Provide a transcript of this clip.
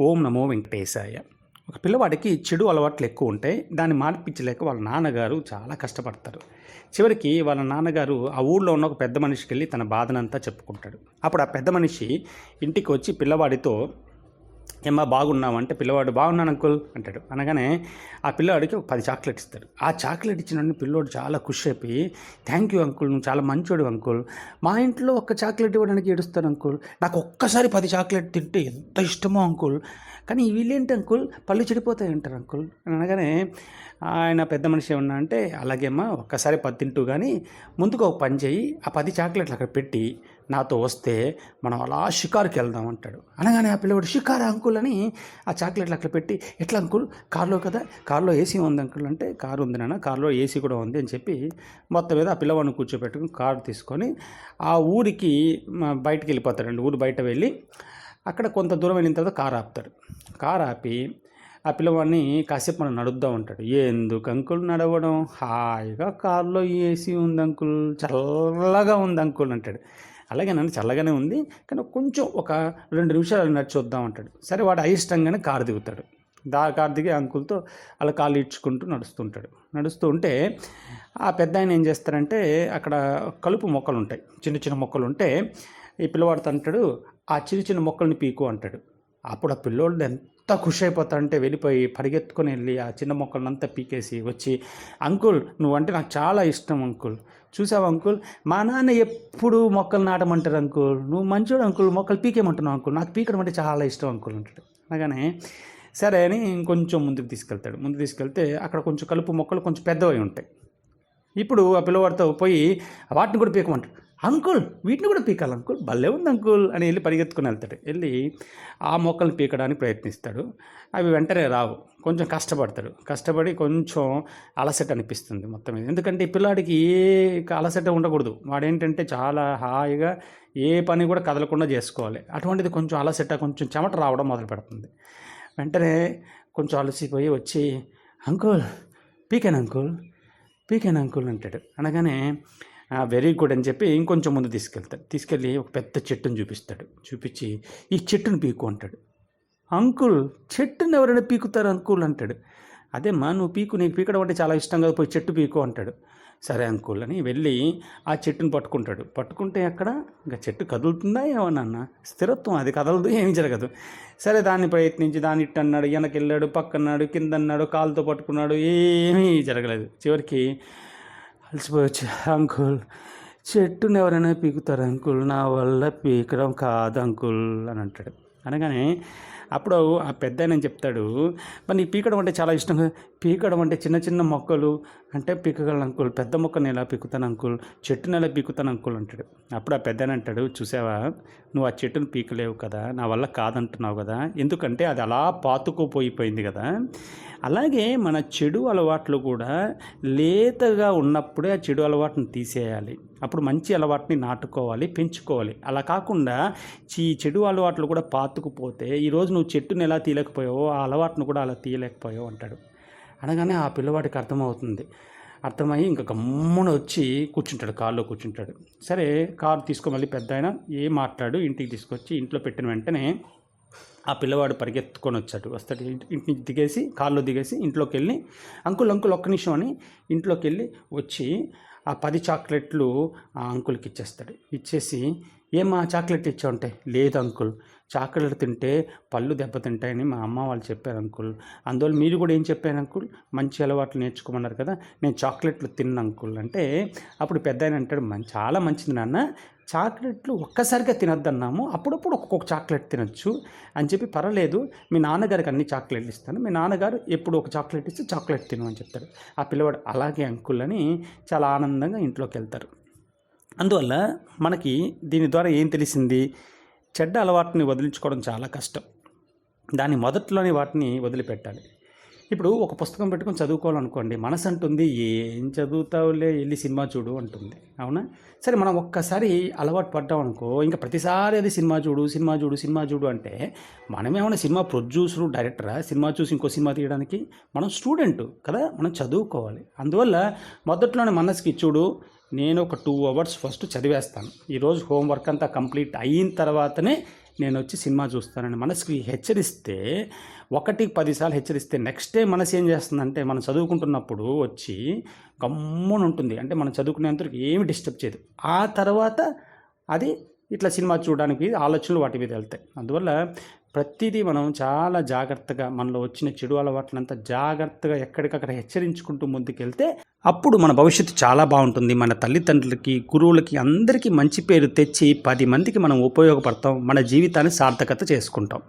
ఓం నమో వెంకటేశాయ. ఒక పిల్లవాడికి చెడు అలవాట్లు ఎక్కువ ఉంటాయి దాన్ని మార్పించలేక వాళ్ళ నాన్నగారు చాలా కష్టపడతారు. చివరికి వాళ్ళ నాన్నగారు ఆ ఊళ్ళో ఉన్న ఒక పెద్ద మనిషికి వెళ్ళి తన బాధనంతా చెప్పుకుంటాడు. అప్పుడు ఆ పెద్ద మనిషి ఇంటికి వచ్చి పిల్లవాడితో ఏమ్మా బాగున్నావు? అంటే పిల్లవాడు బాగున్నాను అంకుల్ అంటాడు. అనగానే ఆ పిల్లవాడికి ఒక పది చాక్లెట్ ఇస్తాడు ఆ చాక్లెట్ ఇచ్చిన పిల్లోడు చాలా ఖుషి అయిపోయి థ్యాంక్ యూ అంకుల్ నువ్వు చాలా మంచోడు అంకుల్. మా ఇంట్లో ఒక్క చాక్లెట్ ఇవ్వడానికి ఏడుస్తాను అంకుల్. నాకు ఒక్కసారి పది చాక్లెట్ తింటే ఎంత ఇష్టమో అంకుల్. కానీ వీళ్ళేంటి అంకుల్? పళ్ళు చెడిపోతాయి అంటారు అంకుల్. అనగానే ఆయన పెద్ద మనిషి ఏమన్నా అంటే అలాగేమ్మా ఒక్కసారి పది తింటూ కానీ ముందుకు ఒక పని చేయి ఆ పది చాక్లెట్లు అక్కడ పెట్టి నాతో వస్తే మనం అలా షికారుకి వెళ్దాం అంటాడు. అనగానే ఆ పిల్లవాడు షికారా అంకుల్ అంకుల్ అని ఆ చాక్లెట్లు అట్లా పెట్టి ఎట్లా అంకుల్? కార్లో కదా? కార్లో ఏసీ ఉంది అంకుల్. అంటే కారు ఉంది నాన్న కార్లో ఏసీ కూడా ఉంది అని చెప్పి మొత్తం మీద ఆ పిల్లవాడిని కూర్చోబెట్టుకుని కారు తీసుకొని ఆ ఊరికి బయటికి వెళ్ళిపోతాడండి ఊరు బయట వెళ్ళి అక్కడ కొంత దూరం వెళ్ళిన తర్వాత కారు ఆపుతాడు కారు ఆపి ఆ పిల్లవాడిని కాసేపు మనం నడుద్దాం ఉంటాడు ఎందుకు అంకుల్ నడవడం? హాయిగా కారులో ఏసీ ఉంది అంకుల్ చల్లగా ఉంది అంకుల్ అంటాడు. అలాగే నన్ను చల్లగానే ఉంది. కానీ కొంచెం ఒక రెండు నిమిషాలు నడిచి వద్దాం అంటాడు. సరే వాడు అయిష్టంగానే కారు దిగుతాడు. దా కారు దిగి అంకుల్తో అలా కాలు ఈడ్చుకుంటూ నడుస్తుంటాడు. నడుస్తూ ఉంటే ఆ పెద్ద ఆయన ఏం చేస్తారంటే అక్కడ కలుపు మొక్కలు ఉంటాయి. చిన్న చిన్న మొక్కలు ఉంటే ఈ పిల్లవాడితో అంటాడు ఆ చిన్న చిన్న మొక్కల్ని పీకు అంటాడు. అప్పుడు ఆ పిల్లోడు ఎంత అంతా ఖుషి అయిపోతాడంటే వెళ్ళిపోయి పరిగెత్తుకొని వెళ్ళి ఆ చిన్న మొక్కలనంతా పీకేసి వచ్చి అంకుల్ నువ్వంటే నాకు చాలా ఇష్టం అంకుల్. చూసావు అంకుల్? మా నాన్న ఎప్పుడు మొక్కలు నాటమంటారు అంకుల్. నువ్వు మంచోడు అంకుల్ మొక్కలు పీకేమంటున్నావు అంకుల్. నాకు పీకడం అంటే చాలా ఇష్టం అంకుల్ అంటాడు. అనగానే సరే అని ఇంకొంచెం ముందుకు తీసుకెళ్తాడు. ముందుకు తీసుకెళ్తే అక్కడ కొంచెం కలుపు మొక్కలు కొంచెం పెద్దవి ఉంటాయి. ఇప్పుడు ఆ పిల్లవాడితో పోయి వాటిని కూడా పీకమంటాడు. అంకుల్ వీటిని కూడా పీకాలి అంకుల్. భలే ఉంది అంకుల్ అని వెళ్ళి పరిగెత్తుకుని వెళ్తాడు. వెళ్ళి ఆ మొక్కల్ని పీకడానికి ప్రయత్నిస్తాడు. అవి వెంటనే రావు. కొంచెం కష్టపడతాడు. కష్టపడి కొంచెం అలసట అనిపిస్తుంది మొత్తం మీద. ఎందుకంటే ఈ పిల్లాడికి ఏ అలసట ఉండకూడదు. వాడేంటంటే చాలా హాయిగా ఏ పని కూడా కదలకుండా చేసుకోవాలి. అటువంటిది కొంచెం అలసట కొంచెం చెమట రావడం మొదలు పెడుతుంది. వెంటనే కొంచెం అలసిపోయి వచ్చి అంకుల్ పీకాను అంకుల్. పీకాను అంకుల్ అంటాడు. అనగానే వెరీ గుడ్ అని చెప్పి ఇంకొంచెం ముందు తీసుకెళ్తాడు. తీసుకెళ్ళి ఒక పెద్ద చెట్టును చూపిస్తాడు. చూపించి ఈ చెట్టును పీకు అంటాడు. అంకుల్ చెట్టును ఎవరైనా పీకుతారు అంకుల్ అంటాడు. అదేమ్మా నువ్వు పీకు నీకు పీకడం అంటే చాలా ఇష్టం కదా పోయి చెట్టు పీకు అంటాడు. సరే అంకుల్ అని వెళ్ళి ఆ చెట్టును పట్టుకుంటాడు. పట్టుకుంటే అక్కడ ఇంకా చెట్టు కదులుతుందా ఏమన్నా స్థిరత్వం అది కదలదు ఏమీ జరగదు. సరే దాన్ని ప్రయత్నించి దాన్ని ఇట్టు అన్నాడు వెనకెళ్ళాడు పక్కన్నాడు కింద అన్నాడు కాలుతో పట్టుకున్నాడు ఏమీ జరగలేదు. చివరికి అలసిపోవచ్చు అంకుల్ చెట్టుని ఎవరైనా పీకుతారు అంకుల్? నా వల్ల పీకడం కాదు అంకుల్ అని అంటాడు. అనగానే అప్పుడు ఆ పెద్ద ఆయన చెప్తాడు? మరి నీకు పీకడం అంటే చాలా ఇష్టం కదా? పీకడం అంటే చిన్న చిన్న మొక్కలు అంటే పీకగలను అంకుల్. పెద్ద మొక్కని ఎలా పీకుతాను అంకుల్? చెట్టుని ఎలా పీకుతాను అంకుల్? అంటాడు. అప్పుడు ఆ పెద్ద అంటాడు చూసావా? నువ్వు ఆ చెట్టును పీకలేవు కదా? నా వల్ల కాదంటున్నావు కదా? ఎందుకంటే అది అలా పాతుకుపోయిపోయింది కదా? అలాగే మన చెడు అలవాట్లు కూడా లేతగా ఉన్నప్పుడే ఆ చెడు అలవాటును తీసేయాలి. అప్పుడు మంచి అలవాటుని నాటుకోవాలి పెంచుకోవాలి. అలా కాకుండా ఈ చెడు అలవాట్లు కూడా పాతుకుపోతే ఈరోజు నువ్వు చెట్టుని ఎలా తీయలేకపోయావో ఆ అలవాటును కూడా అలా తీయలేకపోయావు అంటాడు. అనగానే ఆ పిల్లవాడికి అర్థమవుతుంది. అర్థమయ్యి ఇంకా గమ్మున వచ్చి కూర్చుంటాడు కారులో కూర్చుంటాడు. సరే కారు తీసుకో మళ్ళీ పెద్ద ఆయన ఏం మాట్లాడు ఇంటికి తీసుకొచ్చి ఇంట్లో పెట్టిన వెంటనే ఆ పిల్లవాడు పరిగెత్తుకొని వచ్చాడు. వస్తాడు ఇంటి నుంచి దిగేసి కారులో దిగేసి ఇంట్లోకి వెళ్ళి అంకుల్ అంకుల్ ఒక్క నిమిషం అని ఇంట్లోకి వెళ్ళి వచ్చి ఆ పది చాక్లెట్లు ఆ అంకుల్కి ఇచ్చేస్తాడు. ఇచ్చేసి ఏమా చాక్లెట్ ఇచ్చా ఉంటాయి లేదు అంకుల్ చాక్లెట్ తింటే పళ్ళు దెబ్బతింటాయని మా అమ్మ వాళ్ళు చెప్పారు అంకుల్. అందువల్ల మీరు కూడా ఏం చెప్పారు అంకుల్? మంచి అలవాట్లు నేర్చుకోమన్నారు కదా నేను చాక్లెట్లు తిన్న అంకుల్. అంటే అప్పుడు పెద్ద ఆయన అంటాడు చాలా మంచిది నాన్న చాక్లెట్లు ఒక్కసారిగా తినొద్దన్నాము అప్పుడప్పుడు ఒక్కొక్క చాక్లెట్ తినొచ్చు అని చెప్పి పర్వాలేదు మీ నాన్నగారికి అన్ని చాక్లెట్లు ఇస్తాను మీ నాన్నగారు ఎప్పుడు ఒక చాక్లెట్ ఇస్తే చాక్లెట్ తిను అని చెప్తారు. ఆ పిల్లవాడు అలాగే అంకుల్ అని చాలా ఆనందంగా ఇంట్లోకి వెళ్తారు. అందువల్ల మనకి దీని ద్వారా ఏం తెలిసింది? చెడ్డ అలవాటుని వదిలించుకోవడం చాలా కష్టం. దాని మొదట్లోనే వాటిని వదిలిపెట్టాలి. ఇప్పుడు ఒక పుస్తకం పెట్టుకొని చదువుకోవాలనుకోండి మనసు అంటుంది ఏం చదువుతావులే వెళ్ళి సినిమా చూడు అంటుంది. అవునా? సరే మనం ఒక్కసారి అలవాటు పడ్డాం అనుకో ఇంకా ప్రతిసారి అది సినిమా చూడు సినిమా చూడు సినిమా చూడు అంటే మనమేమైనా సినిమా ప్రొడ్యూసరు డైరెక్టరా? సినిమా చూసి ఇంకో సినిమా తీయడానికి? మనం స్టూడెంట్ కదా మనం చదువుకోవాలి. అందువల్ల మొదట్లోనే మనసుకి చూడు నేను ఒక టూ అవర్స్ ఫస్ట్ చదివేస్తాను. ఈరోజు హోంవర్క్ అంతా కంప్లీట్ అయిన తర్వాతనే నేను వచ్చి సినిమా చూస్తానని మనసుకి హెచ్చరిస్తే ఒకటి పదిసార్లు హెచ్చరిస్తే నెక్స్ట్ డే మనసు ఏం చేస్తుందంటే మనం చదువుకుంటున్నప్పుడు వచ్చి గమ్మున ఉంటుంది. అంటే మనం చదువుకునేంతవరకు ఏమి డిస్టర్బ్ చేయదు. ఆ తర్వాత అది ఇట్లా సినిమా చూడడానికి ఆలోచనలు వాటి మీద వెళ్తాయి. అందువల్ల ప్రతిదీ మనం చాలా జాగ్రత్తగా మనలో వచ్చిన చెడు అలవాట్లంతా జాగ్రత్తగా ఎక్కడికక్కడ హెచ్చరించుకుంటూ ముందుకెళ్తే అప్పుడు మన భవిష్యత్తు చాలా బాగుంటుంది. మన తల్లిదండ్రులకి గురువులకి అందరికీ మంచి పేరు తెచ్చి పది మందికి మనం ఉపయోగపడతాం. మన జీవితాన్ని సార్థకత చేసుకుంటాం.